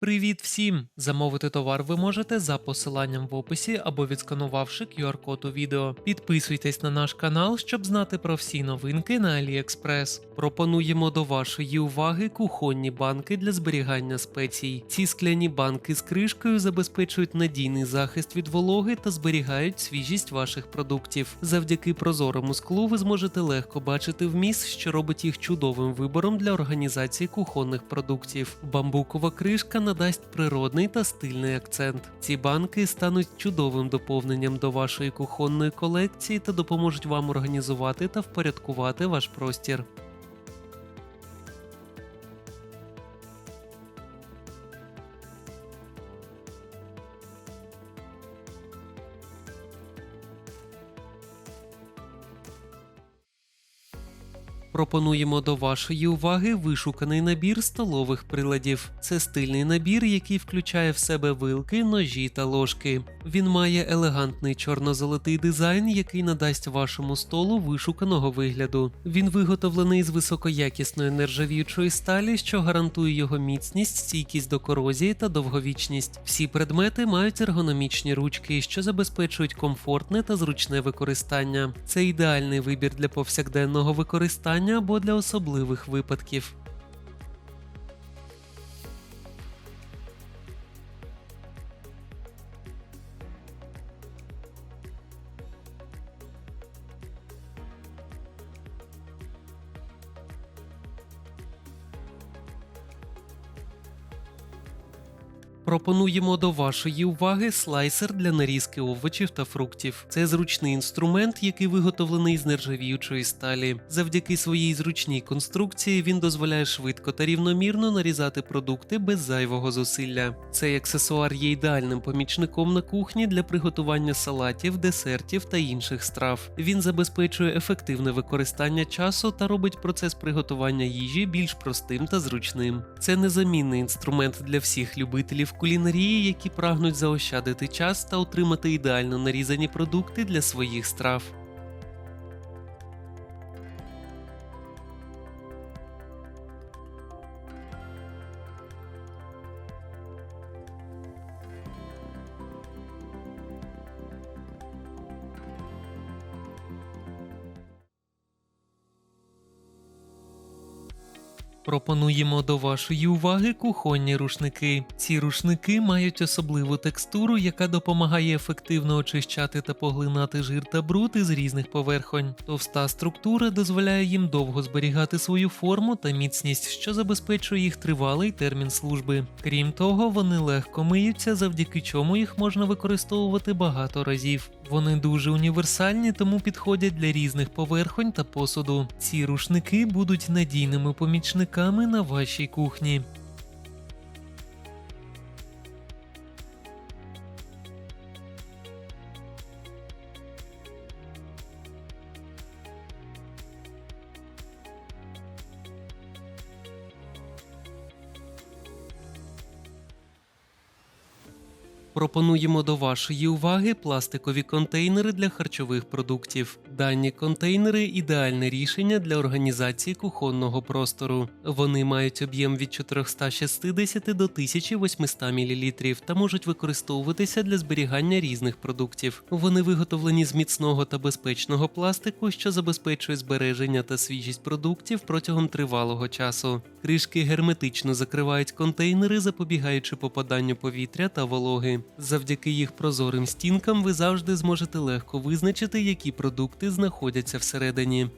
Привіт всім! Замовити товар ви можете за посиланням в описі або відсканувавши QR-код у відео. Підписуйтесь на наш канал, щоб знати про всі новинки на AliExpress. Пропонуємо до вашої уваги кухонні банки для зберігання спецій. Ці скляні банки з кришкою забезпечують надійний захист від вологи та зберігають свіжість ваших продуктів. Завдяки прозорому склу ви зможете легко бачити вміст, що робить їх чудовим вибором для організації кухонних продуктів. Бамбукова кришка надасть природний та стильний акцент. Ці банки стануть чудовим доповненням до вашої кухонної колекції та допоможуть вам організувати та впорядкувати ваш простір. Пропонуємо до вашої уваги вишуканий набір столових приладів. Це стильний набір, який включає в себе вилки, ножі та ложки. Він має елегантний чорно-золотий дизайн, який надасть вашому столу вишуканого вигляду. Він виготовлений з високоякісної нержавіючої сталі, що гарантує його міцність, стійкість до корозії та довговічність. Всі предмети мають ергономічні ручки, що забезпечують комфортне та зручне використання. Це ідеальний вибір для повсякденного використання або для особливих випадків. Пропонуємо до вашої уваги слайсер для нарізки овочів та фруктів. Це зручний інструмент, який виготовлений з нержавіючої сталі. Завдяки своїй зручній конструкції він дозволяє швидко та рівномірно нарізати продукти без зайвого зусилля. Цей аксесуар є ідеальним помічником на кухні для приготування салатів, десертів та інших страв. Він забезпечує ефективне використання часу та робить процес приготування їжі більш простим та зручним. Це незамінний інструмент для всіх любителів кулінарії, які прагнуть заощадити час та отримати ідеально нарізані продукти для своїх страв. Пропонуємо до вашої уваги кухонні рушники. Ці рушники мають особливу текстуру, яка допомагає ефективно очищати та поглинати жир та бруд із різних поверхонь. Товста структура дозволяє їм довго зберігати свою форму та міцність, що забезпечує їх тривалий термін служби. Крім того, вони легко миються, завдяки чому їх можна використовувати багато разів. Вони дуже універсальні, тому підходять для різних поверхонь та посуду. Ці рушники будуть надійними помічниками на вашій кухні. Пропонуємо до вашої уваги пластикові контейнери для харчових продуктів. Дані контейнери ідеальне рішення для організації кухонного простору. Вони мають об'єм від 460 до 1800 мл та можуть використовуватися для зберігання різних продуктів. Вони виготовлені з міцного та безпечного пластику, що забезпечує збереження та свіжість продуктів протягом тривалого часу. Кришки герметично закривають контейнери, запобігаючи попаданню повітря та вологи. Завдяки їх прозорим стінкам ви завжди зможете легко визначити, які продукти знаходяться всередині.